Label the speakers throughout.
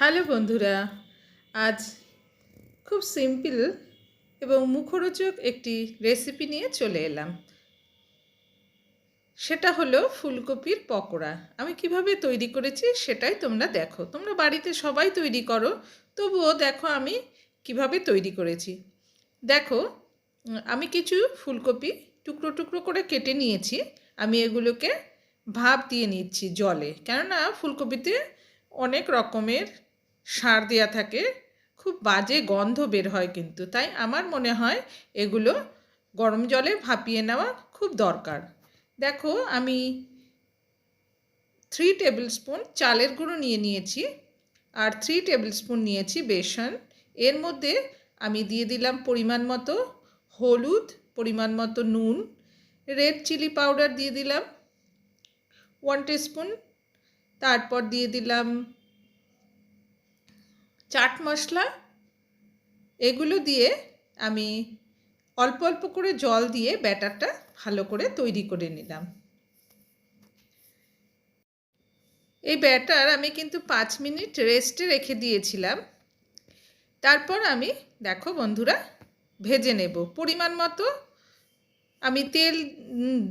Speaker 1: Hello বন্ধুরা, আজ খুব সিম্পল এবং মুখরোচক একটি রেসিপি নিয়ে চলে এলাম। সেটা হলো ফুলকপির পকোড়া। আমি কীভাবে তৈরি করেছি সেটাই তোমরা দেখো। তোমরা বাড়িতে সবাই তৈরি করো, তবুও দেখো আমি কীভাবে তৈরি করেছি। দেখো, আমি কিছু ফুলকপি টুকরো টুকরো করে কেটে নিয়েছি। আমি এগুলোকে ভাপ দিয়ে নিচ্ছি জলে। কেননা ফুলকপিতে অনেক রকমের সার দেওয়া থাকে, খুব বাজে গন্ধ বের হয় কিন্তু। তাই আমার মনে হয় এগুলো গরম জলে ভাপিয়ে নেওয়া খুব দরকার। দেখো, আমি থ্রি টেবিল স্পুন চালের গুঁড়ো নিয়ে নিয়েছি আর থ্রি টেবিল স্পুন নিয়েছি বেসন। এর মধ্যে আমি দিয়ে দিলাম পরিমাণ মতো হলুদ, পরিমাণ মতো নুন রেড চিলি পাউডার দিয়ে দিলাম ওয়ান স্পুন তারপর দিয়ে দিলাম চাট মশলা, এগুলো দিয়ে আমি অল্প অল্প করে জল দিয়ে ব্যাটারটা ভালো করে তৈরি করে নিলাম। এই ব্যাটার আমি কিন্তু পাঁচ মিনিট রেস্টে রেখে দিয়েছিলাম। তারপর আমি, দেখো বন্ধুরা, ভেজে নেব। পরিমাণ মতো আমি তেল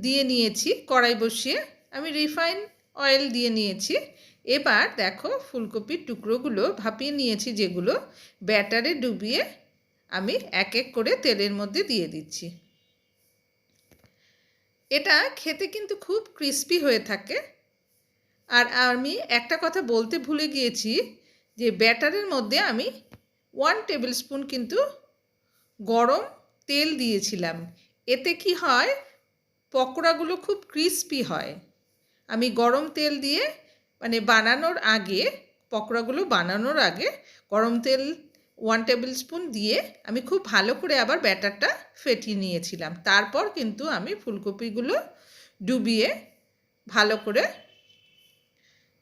Speaker 1: দিয়ে নিয়েছি কড়াই বসিয়ে। আমি রিফাইন অয়েল দিয়ে নিয়েছি। এবার দেখো ফুলকপির টুকরোগুলো ভাপিয়ে নিয়েছি যেগুলো ব্যাটারে ডুবিয়ে আমি এক এক করে তেলের মধ্যে দিয়ে দিচ্ছি। এটা খেতে কিন্তু খুব ক্রিস্পি হয়ে থাকে। আর আমি একটা কথা বলতে ভুলে গিয়েছি যে ব্যাটারের মধ্যে আমি ওয়ান টেবিল স্পুন কিন্তু গরম তেল দিয়েছিলাম। এতে কি হয়? পকোড়াগুলো খুব ক্রিস্পি হয়। আমি গরম তেল দিয়ে মানে বানানোর আগে, পকোড়াগুলো বানানোর আগে গরম তেল ওয়ান টেবিল স্পুন দিয়ে আমি খুব ভালো করে আবার ব্যাটারটা ফেটিয়ে নিয়েছিলাম। তারপর কিন্তু আমি ফুলকপিগুলো ডুবিয়ে ভালো করে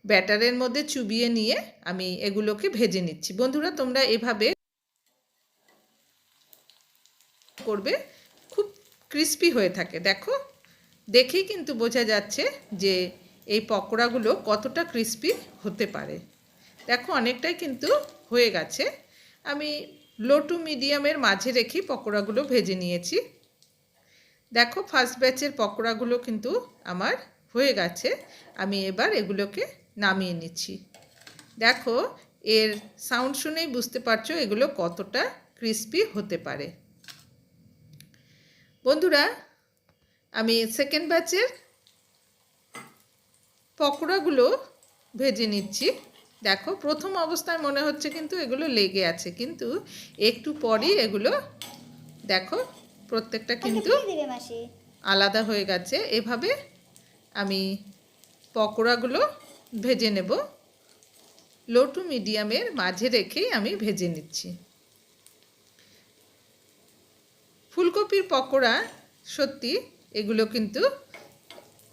Speaker 1: ব্যাটারের মধ্যে চুবিয়ে নিয়ে আমি এগুলোকে ভেজে নিচ্ছি। বন্ধুরা, তোমরা এভাবে করবে, খুব ক্রিস্পি হয়ে থাকে। দেখো, দেখেই কিন্তু বোঝা যাচ্ছে যে এই পকোড়াগুলো কতটা ক্রিস্পি হতে পারে। দেখো, অনেকটাই কিন্তু হয়ে গেছে। আমি লো টু মিডিয়ামের মাঝে রেখে পকোড়াগুলো ভেজে নিয়েছি। দেখো ফার্স্ট ব্যাচের পকোড়াগুলো কিন্তু আমার হয়ে গেছে। আমি এবার এগুলোকে নামিয়ে নিচ্ছি। দেখো, এর সাউন্ড শুনেই বুঝতে পারছ এগুলো কতটা ক্রিস্পি হতে পারে। বন্ধুরা, আমি সেকেন্ড ব্যাচের পকোড়াগুলো ভেজে নিচ্ছি। দেখো প্রথম অবস্থায় মনে হচ্ছে কিন্তু এগুলো লেগে আছে কিন্তু একটু পরই এগুলো দেখো প্রত্যেকটা কিন্তু
Speaker 2: দেবে মাসি।
Speaker 1: আলাদা হয়ে গেছে। এভাবে আমি পকোড়াগুলো ভেজে নেব। লো টু মিডিয়ামের মাঝে রেখেই আমি ভেজে নিচ্ছি। ফুলকপির পকোড়া সত্যি এগুলো কিন্তু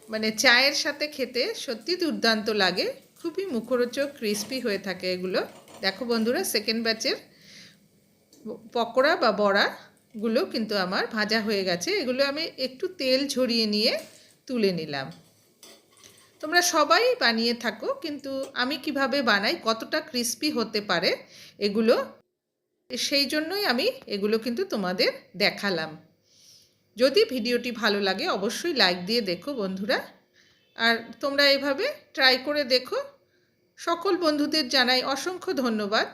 Speaker 1: মানে চায়ের সাথে খেতে সত্যি দুর্দান্ত লাগে। খুবই মুখরোচক ক্রিস্পি হয়ে থাকে এগুলো। দেখো বন্ধুরা সেকেন্ড ব্যাচের পকোড়া বা বড়াগুলো কিন্তু আমার ভাজা হয়ে গেছে। এগুলো আমি একটু তেল ঝরিয়ে নিয়ে তুলে নিলাম। তোমরা সবাই বানিয়ে থাকো, কিন্তু আমি কীভাবে বানাই, কতটা ক্রিস্পি হতে পারে এগুলো, সেই জন্যই আমি এগুলো কিন্তু তোমাদের দেখালাম। যদি ভিডিওটি ভালো লাগে, অবশ্যই লাইক দিয়ে দেখো বন্ধুরা। আর তোমরা এভাবে ট্রাই করে দেখো। সকল বন্ধুদের জানাই অসংখ্য ধন্যবাদ।